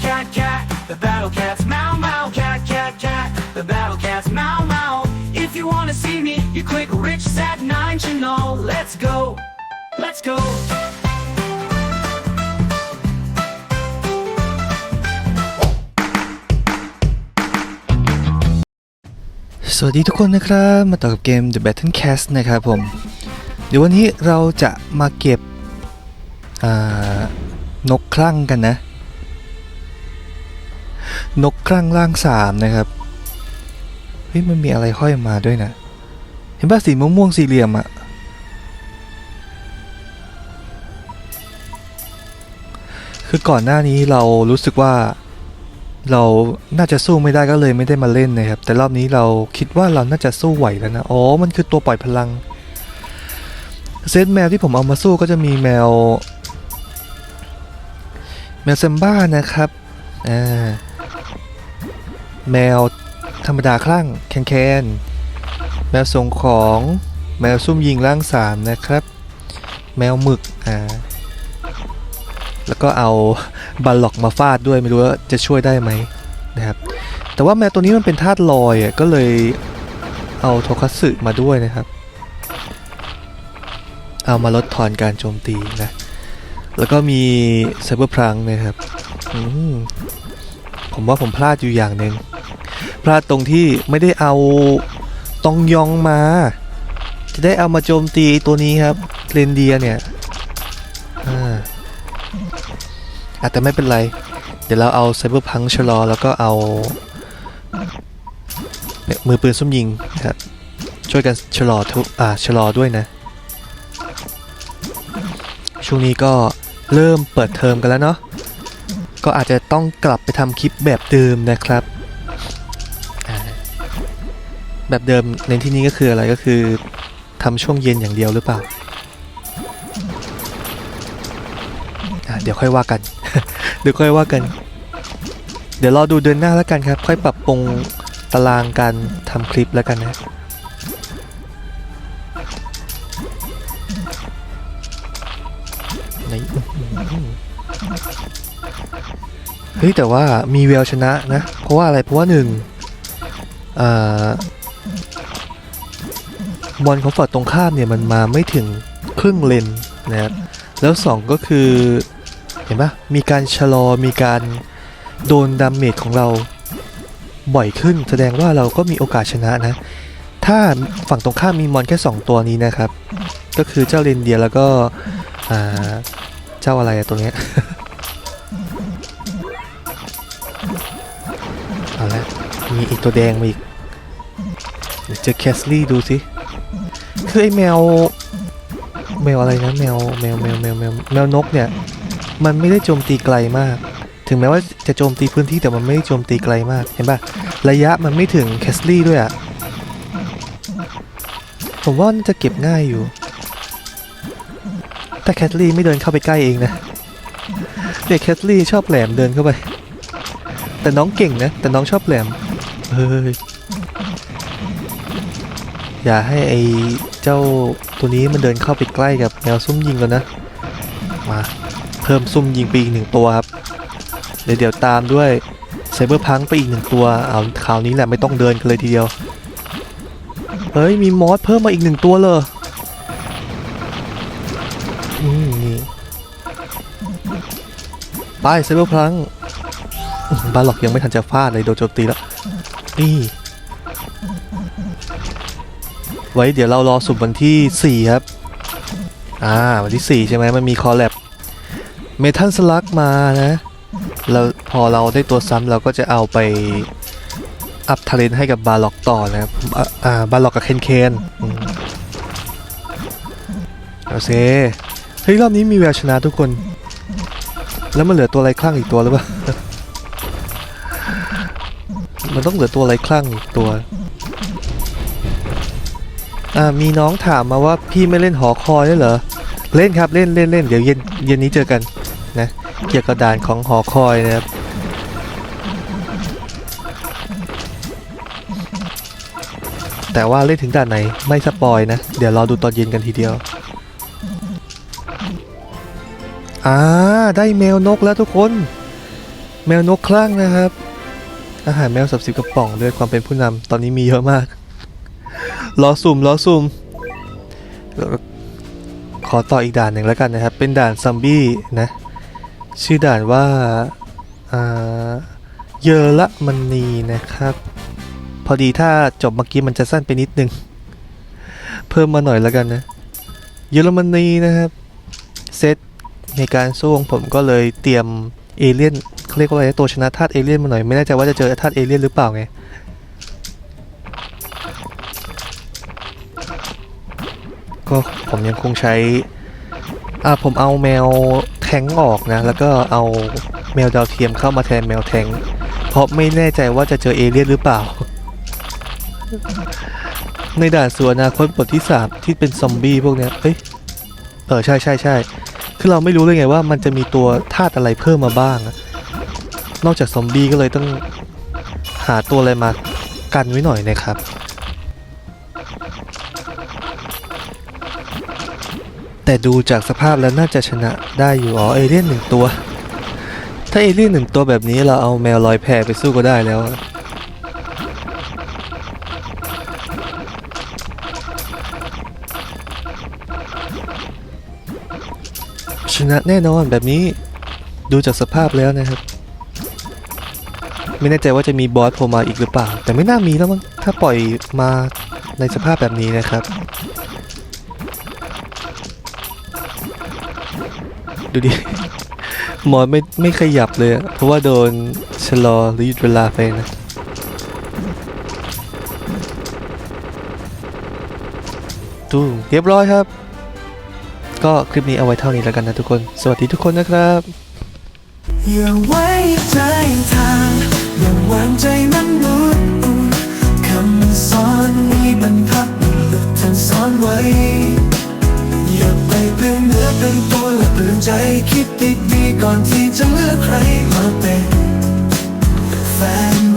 cat, cat, cat. The battle cats meow, meow, cat, cat, cat. The battle cats meow, meow. If you wanna see me, you click Rich Sat 9 channel. Let's go. Let's go. สวัสดีทุกคนนะครับ มาต่อกับเกม The Battle Cast นะครับผม เดี๋ยววันนี้เราจะมาเก็บนกคลั่งกันนะ นกคลั่งล่างสามนะครับ เฮ้ยมันมีอะไรห้อยมาด้วยนะ เห็นป่ะสีม่วงๆสี่เหลี่ยมอะคือก่อนหน้านี้เรารู้สึกว่า เราน่าจะสู้ไม่ได้ก็เลยไม่ได้มาเล่นนะครับ แต่รอบนี้เราคิดว่าเราน่าจะสู้ไหวแล้วนะ อ๋อ มันคือตัวปล่อยพลัง เซตแมวที่ผมเอามาสู้ก็จะมีแมว แมวเซมบ้านะครับ อ่า แมวธรรมดาคลั่งแคนแคนแมวส่งของแมวซุ่มยิงล่างสามนะครับ แมวหมึกอ่าแล้วก็เอาบัลล็อกมาฟาดด้วยไม่รู้ว่าจะช่วยได้ไหมนะครับแต่ว่าแมวตัวนี้มันเป็นธาตุลอยอะก็เลยเอาโทคัสึมาด้วยนะครับ เอามาลดทอนการโจมตีนะแล้วก็มีไซเบอร์พลังนะครับมผมว่าผมพลาดอยู่อย่างหนึ่ง พลาดตรงที่ไม่ได้เอาตองยองมา จะได้เอามาโจมตีตัวนี้ครับเรนเดียเนี่ยอ่าอาจจะไม่เป็นไร เดี๋ยวเราเอาไซเบอร์พังชะลอแล้วก็เอามือปืนซุ่มยิงนะครับช่วยกันชะลอทุกอ่าชะลอด้วยนะ ช่วงนี้ก็เริ่มเปิดเทอมกันแล้วเนาะก็อาจจะต้องกลับไปทำคลิปแบบเดิมนะครับ แบบเดิมในที่นี้ก็คืออะไรก็คือทำช่วงเย็นอย่างเดียวหรือเปล่า เดี๋ยวค่อยว่ากัน เดี๋ยวค่อยว่ากัน เดี๋ยวรอดูเดือนหน้าแล้วกันครับ ค่อยปรับปรุงตารางการทำคลิปแล้วกันนะเฮ้ยแต่ว่ามีแววชนะนะ เพราะว่าอะไรเพราะว่าหนึ่ง อ่ามอนของฝั่งตรงข้ามเนี่ยมันมาไม่ถึงครึ่งเลนนะครับแล้วสองก็คือเห็นปะมีการชะลอมีการโดนดาเมจของเราบ่อยขึ้น แสดงว่าเราก็มีโอกาสชนะนะ ถ้าฝั่งตรงข้ามมีมอนแค่ 2 ตัวนี้นะครับ ก็คือเจ้าเรนเดียแล้วก็เจ้าอะไรตัวเนี้ยเอาละมีอีกตัวแดงมาอีกเดี๋ยวเจอแคสลี่ดูสิ คือไอแมว แมวอะไรนะแมวแมวแมวแมวแมวแมวนกเนี่ย มันไม่ได้โจมตีไกลมาก ถึงแม้ว่าจะโจมตีพื้นที่แต่มันไม่ได้โจมตีไกลมากเห็นปะระยะมันไม่ถึงแคสลี่ด้วยอะผมว่าน่าจะเก็บง่ายอยู่ แต่แคสลี่ไม่เดินเข้าไปใกล้เองนะเด็กแคสลี่ชอบแหลมเดินเข้าไป แต่น้องเก่งนะ แต่น้องชอบแหลมเฮ้ย อย่าให้ไอเจ้าตัวนี้มันเดินเข้าไปใกล้กับแนวซุ่มยิงแล้วนะ มาเพิ่มซุ่มยิงไปอีกหนึ่งตัวครับ เดี๋ยวเดี๋ยวตามด้วยไซเบอร์พังไปอีกหนึ่งตัว เอาคราวนี้แหละไม่ต้องเดินกันเลยทีเดียว เฮ้ยมีมอสเพิ่มมาอีกหนึ่งตัวเลยอืมนี่ไปไซเบอร์พังบาล็อกยังไม่ทันจะฟาดเลยโดนโจมตีแล้ว นี่ ไว้เดี๋ยวเรารอสุ่มวันที่ 4 ครับ อ่า วันที่ 4 ใช่ไหมมันมีคอลแลบเมทัลสลักมานะแล้วพอเราได้ตัวซ้ำเราก็จะเอาไปอัพทาเลนให้กับบาล็อกต่อนะครับอ่าอ่าบาล็อกกับเคนเคนอืมเอเซเฮ้ยรอบนี้มีแววชนะทุกคน แล้วมันเหลือตัวอะไรคลั่งอีกตัวหรือเปล่า มันต้องเหลือตัวอะไรคลั่งอีกตัว อ่ามีน้องถามมาว่าพี่ไม่เล่นหอคอยด้วยเหรอ เล่นครับเล่นเล่นเล่นเดี๋ยวเย็นเย็นนี้เจอกันนะเกี่ยวกับด่านของหอคอยนะครับแต่ว่าเล่นถึงด่านไหนไม่สปอยนะ เดี๋ยวรอดูตอนเย็นกันทีเดียวอ่าได้แมวนกแล้วทุกคน แมวนกคลั่งนะครับ อาหารแมวสับสิบกระป๋องด้วยความเป็นผู้นำตอนนี้มีเยอะมาก ล้อสุ่มล้อสุ่มขอต่ออีกด่านหนึ่งแล้วกันนะครับ เป็นด่านซัมบี้นะ ชื่อด่านว่าเยอละมันนีนะครับ พอดีถ้าจบเมื่อกี้มันจะสั้นไปนิดนึง เพิ่มมาหน่อยแล้วกันนะ เยอรมนีนะครับ เซตในการสู้ของผมก็เลยเตรียมเอเลี่ยนเขาเรียกว่าอะไรตัวชนะธาตุเอเลี่ยนมาหน่อย ไม่แน่ใจว่าจะเจอธาตุเอเลี่ยนหรือเปล่าไง ก็ผมยังคงใช้ อ่าผมเอาแมวแทงออกนะ แล้วก็เอาแมวดาวเทียมเข้ามาแทนแมวแทง เพราะไม่แน่ใจว่าจะเจอเอเลี่ยนหรือเปล่า ในด่านส่วนอนาคตบทที่ 3 ที่เป็นซอมบี้พวกเนี้ยเอ้ย เออใช่ใช่ใช่คือเราไม่รู้เลยไงว่ามันจะมีตัวธาตุอะไรเพิ่มมาบ้าง นอกจากซอมบี้ก็เลยต้องหาตัวอะไรมากันไว้หน่อยนะครับ แต่ดูจากสภาพแล้วน่าจะชนะได้อยู่อ๋อเอเลี่ยนหนึ่งตัว ถ้าเอเลี่ยนหนึ่งตัวแบบนี้เราเอาแมวลอยแพไปสู้ก็ได้แล้วชนะแน่นอนแบบนี้ดูจากสภาพแล้วนะครับ ไม่แน่ใจว่าจะมีบอสโผล่มาอีกหรือเปล่า แต่ไม่น่ามีแล้วมั้งถ้าปล่อยมาในสภาพแบบนี้นะครับ ดูดิ หมอนไม่ไม่ขยับเลยอะเพราะว่าโดนชะลอหรือหยุดเวลาไปนะตูเรียบร้อยครับ ก็คลิปนี้เอาไว้เท่านี้แล้วกันนะทุกคน สวัสดีทุกคนนะครับอย่าไว้ใจทางอย่าวางใจมนุษ ใจคิดดีๆก่อนที่จะเลือกใครมาเป็นแฟน